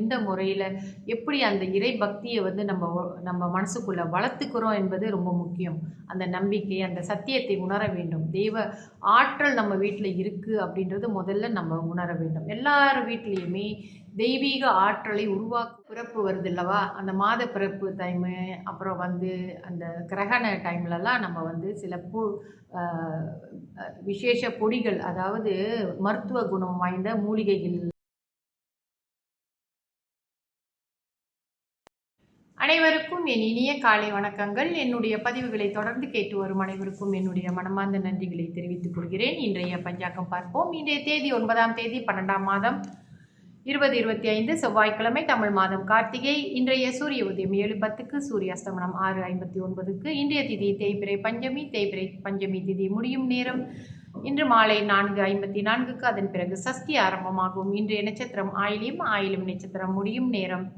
எந்த முறையில் எப்படி அந்த இறை பக்தியை வந்து நம்ம நம்ம மனசுக்குள்ளே வளர்த்துக்கிறோம் என்பது ரொம்ப முக்கியம். அந்த நம்பிக்கை அந்த சத்தியத்தை உணர வேண்டும். தெய்வ ஆற்றல் நம்ம வீட்டில் இருக்குது அப்படின்றது முதல்ல நம்ம உணர வேண்டும். எல்லார் வீட்லேயுமே தெய்வீக ஆற்றலை உருவாக்க பிறப்பு வருது இல்லவா அந்த மாத பிறப்பு டைமு அப்புறம் வந்து அந்த கிரகண டைம்லலாம் நம்ம வந்து சில பூ விசேஷ பொடிகள் அதாவது மருத்துவ குணம் வாய்ந்த மூலிகைகள் அனைவருக்கும் என் இனிய காலை வணக்கங்கள். என்னுடைய பதிவுகளை தொடர்ந்து கேட்டு வரும் அனைவருக்கும் என்னுடைய மனமார்ந்த நன்றிகளை தெரிவித்துக் கொள்கிறேன். இன்றைய பஞ்சாக்கம் பார்ப்போம். இன்றைய தேதி ஒன்பதாம் தேதி பன்னெண்டாம் மாதம் இருபது இருபத்தி ஐந்து செவ்வாய்க்கிழமை தமிழ் மாதம் கார்த்திகை. இன்றைய சூரிய உதயம் ஏழு பத்துக்கு சூரிய அஸ்தமனம் ஆறு ஐம்பத்தி ஒன்பதுக்கு. இன்றைய திதி தேய்பிரை பஞ்சமி தேய்பிரை பஞ்சமி திதி முடியும் நேரம். இன்று மாலை நான்கு ஐம்பத்தி நான்குக்கு அதன் பிறகு சஷ்டி ஆரம்பமாகும். இன்றைய நட்சத்திரம் ஆயிலியும் ஆயிலும் நட்சத்திரம் முடியும் நேரம்.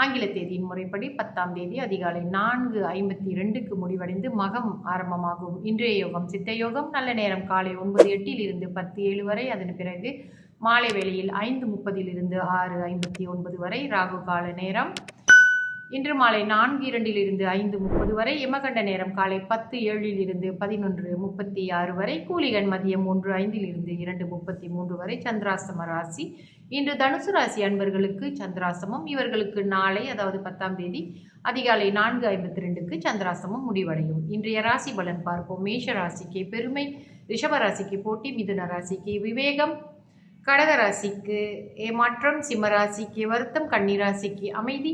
ஆங்கில தேதியின் முறைப்படி பத்தாம் தேதி அதிகாலை நான்கு ஐம்பத்தி ரெண்டுக்கு முடிவடைந்து மகம் ஆரம்பமாகும். இன்றைய யோகம் சித்த யோகம். நல்ல நேரம் காலை ஒன்பது எட்டில் இருந்து பத்து ஏழு வரை. அதன் பிறகு மாலை வேளையில் ஐந்து முப்பதில் இருந்து ஆறு ஐம்பத்தி ஒன்பது வரை. ராகு கால நேரம் இன்று மாலை நான்கு இரண்டில் இருந்து ஐந்து முப்பது வரை யமகண்ட நேரம் காலை பத்து ஏழில் இருந்து பதினொன்று முப்பத்தி ஆறு வரை கூலிகன் மதியம் ஒன்று ஐந்தில் இருந்து இரண்டு முப்பத்தி மூன்று வரை சந்திராசம ராசி. இன்று தனுசு ராசி அன்பர்களுக்கு சந்திராசமம் இவர்களுக்கு நாளை அதாவது பத்தாம் தேதி அதிகாலை நான்கு ஐம்பத்தி ரெண்டுக்கு சந்திராசமம் முடிவடையும். இன்றைய ராசி பலன் பார்ப்போம். மேஷ ராசிக்கு பெருமை ரிஷப ராசிக்கு போட்டி மிதுன ராசிக்கு விவேகம். கடக ராசிக்கு ஏமாற்றம் சிம்ம ராசிக்கு வருத்தம் கன்னி ராசிக்கு அமைதி.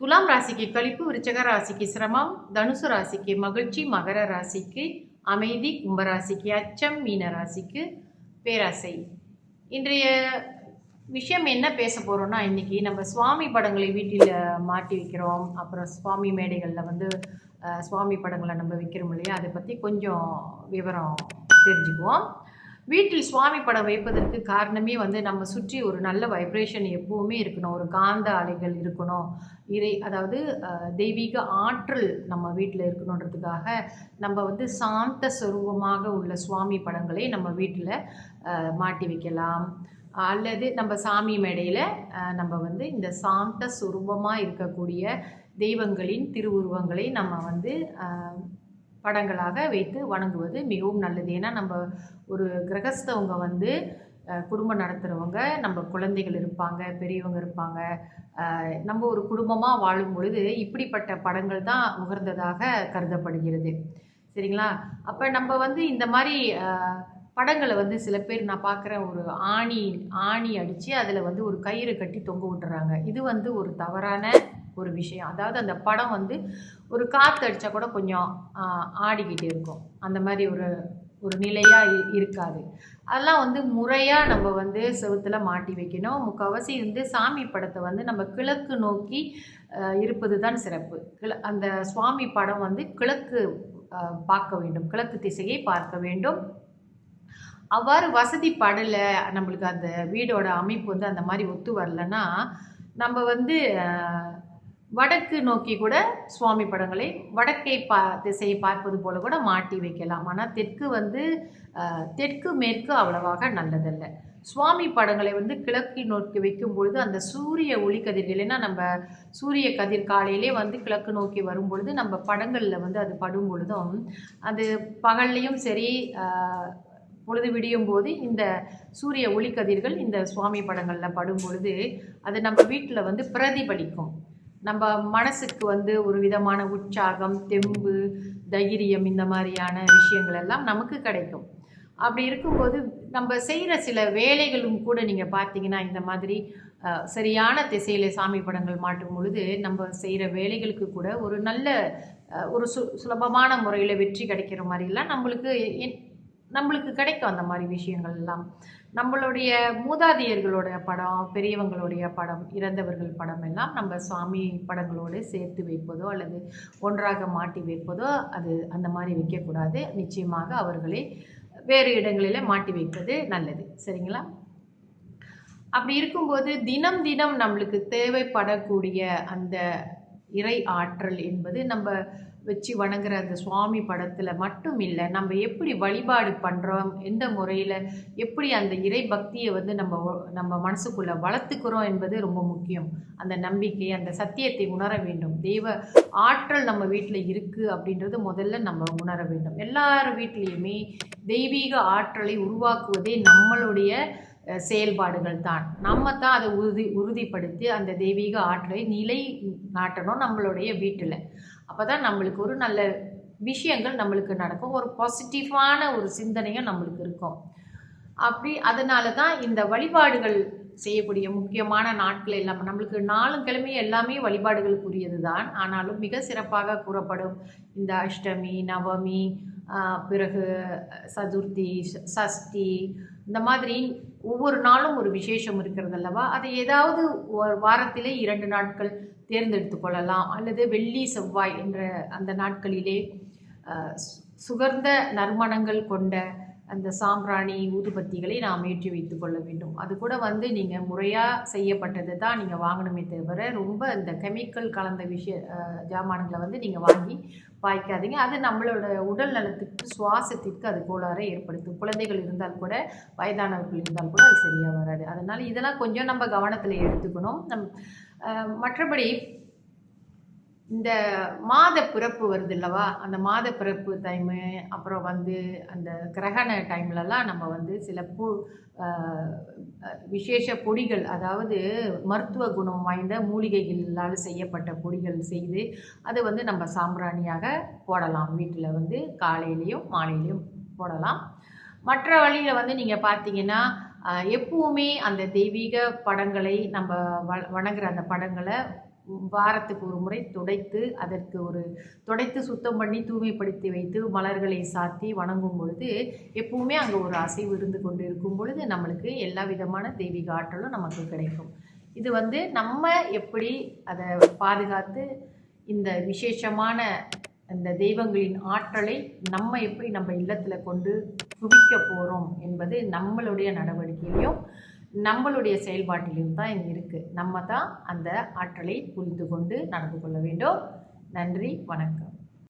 துலாம் ராசிக்கு கழிப்பு விருச்சக ராசிக்கு சிரமம் தனுசு ராசிக்கு மகிழ்ச்சி மகர ராசிக்கு அமைதி கும்பராசிக்கு அச்சம் மீன ராசிக்கு பேராசை. இன்றைய விஷயம் என்ன பேச போகிறோம்னா இன்றைக்கி நம்ம சுவாமி படங்களை வீட்டில் மாட்டி வைக்கிறோம். அப்புறம் சுவாமி மேடைகளில் வந்து சுவாமி படங்களை நம்ம வைக்கிறோம் இல்லையா? அதை பற்றி கொஞ்சம் விவரம் தெரிஞ்சுக்குவோம். வீட்டில் சுவாமி படம் வைப்பதற்கு காரணமே வந்து நம்ம சுற்றி ஒரு நல்ல வைப்ரேஷன் எப்பவுமே இருக்கணும். ஒரு காந்த அலைகள் இருக்கணும். இறை அதாவது தெய்வீக ஆற்றல் நம்ம வீட்டில் இருக்கணுன்றதுக்காக நம்ம வந்து சாந்த சுரூபமாக உள்ள சுவாமி படங்களை நம்ம வீட்டில் மாட்டி வைக்கலாம். அல்லது நம்ம சாமி மேடையில் நம்ம வந்து இந்த சாந்த சுரூபமாக இருக்கக்கூடிய தெய்வங்களின் திருவுருவங்களை நம்ம வந்து படங்களாக வைத்து வணங்குவது மிகவும் நல்லது. ஏன்னா நம்ம ஒரு கிரகஸ்தவங்க வந்து குடும்பம் நடத்துகிறவங்க நம்ம குழந்தைகள் இருப்பாங்க பெரியவங்க இருப்பாங்க நம்ம ஒரு குடும்பமாக வாழும் பொழுது இப்படிப்பட்ட படங்கள் தான் உகர்ந்ததாக கருதப்படுகிறது. சரிங்களா? அப்போ நம்ம வந்து இந்த மாதிரி படங்களை வந்து சில பேர் நான் பார்க்குறேன் ஒரு ஆணி ஆணி அடித்து அதில் வந்து ஒரு கயிறு கட்டி தொங்க விட்டுறாங்க. இது வந்து ஒரு தவறான ஒரு விஷயம். அதாவது அந்த படம் வந்து ஒரு காற்று அடித்தா கூட கொஞ்சம் ஆடிக்கிட்டு இருக்கும். அந்த மாதிரி ஒரு ஒரு நிலையாக இருக்காது. அதெல்லாம் வந்து முறையாக நம்ம வந்து செவுத்துல மாட்டி வைக்கணும். முக்கால்வாசி வந்து சாமி படத்தை வந்து நம்ம கிழக்கு நோக்கி இருப்பது தான் சிறப்பு. கிழ அந்த சுவாமி படம் வந்து கிழக்கு பார்க்க வேண்டும். கிழக்கு திசையை பார்க்க வேண்டும். அவ்வாறு வசதி படலை நம்மளுக்கு அந்த வீடோட அமைப்பு வந்து அந்த மாதிரி ஒத்து வரலன்னா நம்ம வந்து வடக்கு நோக்கி கூட சுவாமி படங்களை வடக்கை பா திசையை பார்ப்பது போல கூட மாட்டி வைக்கலாம். ஆனால் தெற்கு வந்து தெற்கு மேற்கு அவ்வளவாக நல்லதல்ல. சுவாமி படங்களை வந்து கிழக்கு நோக்கி வைக்கும் பொழுது அந்த சூரிய ஒளி கதிர்கள் ஏன்னா நம்ம சூரிய கதிர் காலையிலே வந்து கிழக்கு நோக்கி வரும் பொழுது நம்ம படங்களில் வந்து அது படும் பொழுதும் அது பகல்லையும் சரி பொழுது விடியும் போது இந்த சூரிய ஒளிக்கதிர்கள் இந்த சுவாமி படங்களில் படும் பொழுது அது நம்ம வீட்டில் வந்து பிரதிபலிக்கும். நம்ம மனசுக்கு வந்து ஒரு விதமான உற்சாகம் தெம்பு தைரியம் இந்த மாதிரியான விஷயங்கள் எல்லாம் நமக்கு கிடைக்கும். அப்படி இருக்கும்போது நம்ம செய்கிற சில வேலைகளும் கூட நீங்கள் பார்த்தீங்கன்னா இந்த மாதிரி சரியான திசையில் சாமி படங்கள் மாட்டும் பொழுது நம்ம செய்கிற வேலைகளுக்கு கூட ஒரு நல்ல ஒரு சு சுலபமான முறையில் வெற்றி கிடைக்கிற மாதிரிலாம் நம்மளுக்கு நம்மளுக்கு கிடைக்கும் அந்த மாதிரி விஷயங்கள் எல்லாம். நம்மளுடைய மூதாதையர்களோட படம் பெரியவங்களுடைய படம் இறந்தவர்கள் படம் எல்லாம் நம்ம சுவாமி படங்களோடு சேர்த்து வைப்பதோ அல்லது ஒன்றாக மாட்டி வைப்பதோ அது அந்த மாதிரி வைக்கக்கூடாது. நிச்சயமாக அவர்களை வேறு இடங்களில் மாட்டி வைப்பது நல்லது. சரிங்களா? அப்படி இருக்கும்போது தினம் தினம் நம்மளுக்கு தேவைப்படக்கூடிய அந்த இறை ஆற்றல் என்பது நம்ம வச்சு வணங்குற அந்த சுவாமி படத்தில் மட்டும் இல்லை நம்ம எப்படி வழிபாடு பண்ணுறோம் எந்த முறையில் எப்படி அந்த இறை பக்தியை வந்து நம்ம நம்ம மனசுக்குள்ளே வளர்த்துக்கிறோம் என்பது ரொம்ப முக்கியம். அந்த நம்பிக்கை அந்த சத்தியத்தை உணர வேண்டும். தெய்வ ஆற்றல் நம்ம வீட்டில் இருக்குது அப்படின்றது முதல்ல நம்ம உணர வேண்டும். எல்லார் வீட்லேயுமே தெய்வீக ஆற்றலை உருவாக்குவதே நம்மளுடைய செயல்பாடுகள் தான். நம்ம தான் அதை உறுதி உறுதிப்படுத்தி அந்த தெய்வீக ஆற்றலை நிலை நாட்டணும் நம்மளுடைய வீட்டில். அப்போ தான் நம்மளுக்கு ஒரு நல்ல விஷயங்கள் நம்மளுக்கு நடக்கும். ஒரு பாசிட்டிவான ஒரு சிந்தனையும் நம்மளுக்கு இருக்கும். அப்படி அதனால தான் இந்த வழிபாடுகள் செய்யக்கூடிய முக்கியமான நாட்கள் எல்லாம் நம்மளுக்கு நாலும் கிழமை எல்லாமே வழிபாடுகளுக்குரியது தான் ஆனாலும் மிக சிறப்பாக கூறப்படும் இந்த அஷ்டமி நவமி பிறகு சதுர்த்தி சஷ்டி இந்த மாதிரி ஒவ்வொரு நாளும் ஒரு விசேஷம் இருக்கிறது அல்லவா? அதை ஏதாவது ஒரு வாரத்திலே இரண்டு நாட்கள் தேர்ந்தெடுத்து கொள்ளலாம். அல்லது வெள்ளி செவ்வாய் என்ற அந்த நாட்களிலே சு- சுகர்ந்த நறுமணங்கள் கொண்ட அந்த சாம்பிராணி ஊதுபத்திகளை நாம் ஏற்றி வைத்து கொள்ள வேண்டும். அது கூட வந்து நீங்கள் முறையாக செய்யப்பட்டது தான் நீங்கள் வாங்கணுமே தவிர ரொம்ப இந்த கெமிக்கல் கலந்த விஷய ஜாமான்களை வந்து நீங்கள் வாங்கி பாய்க்காதீங்க. அது நம்மளோட உடல் நலத்துக்கு சுவாசத்திற்கு அது கோளாறை ஏற்படுத்தும். குழந்தைகள் இருந்தால் கூட வயதானவர்கள் இருந்தால் கூட அது சரியாக வராது. அதனால் இதெல்லாம் கொஞ்சம் நம்ம கவனத்தில் எடுத்துக்கணும். நம் மற்றபடி இந்த மாத பிறப்பு வருது இல்லவா அந்த மாத பிறப்பு டைமு அப்புறம் வந்து அந்த கிரகண டைம்லலாம் நம்ம வந்து சில பூ விசேஷ பொடிகள் அதாவது மருத்துவ குணம் வாய்ந்த மூலிகைகளால் செய்யப்பட்ட பொடிகள் செய்து அது வந்து நம்ம சாம்பிராணியாக போடலாம். வீட்டில் வந்து காலையிலையும் மாலையிலையும் போடலாம். மற்ற வழியில் வந்து நீங்கள் பார்த்தீங்கன்னா எப்பவுமே அந்த தெய்வீக படங்களை நம்ம வ வணங்குற அந்த படங்களை வாரத்துக்கு ஒரு முறை துடைத்து அதற்கு ஒரு துடைத்து சுத்தம் பண்ணி தூய்மைப்படுத்தி வைத்து மலர்களை சாத்தி வணங்கும் பொழுது எப்பவுமே அங்கே ஒரு அசைவு இருந்து கொண்டு இருக்கும் பொழுது நம்மளுக்கு எல்லா விதமான தெய்வீக ஆற்றலும் நமக்கு கிடைக்கும். இது வந்து நம்ம எப்படி அதை பாதுகாத்து இந்த விசேஷமான இந்த தெய்வங்களின் ஆற்றலை நம்ம எப்படி நம்ம இல்லத்தில் கொண்டு குவிக்க போகிறோம் என்பது நம்மளுடைய நடவடிக்கையிலையும் நம்மளுடைய செயல்பாட்டிலும் தான் இது இருக்குது நம்ம தான் அந்த ஆற்றலை புரிந்து கொண்டு நடந்து கொள்ள வேண்டும். நன்றி வணக்கம்.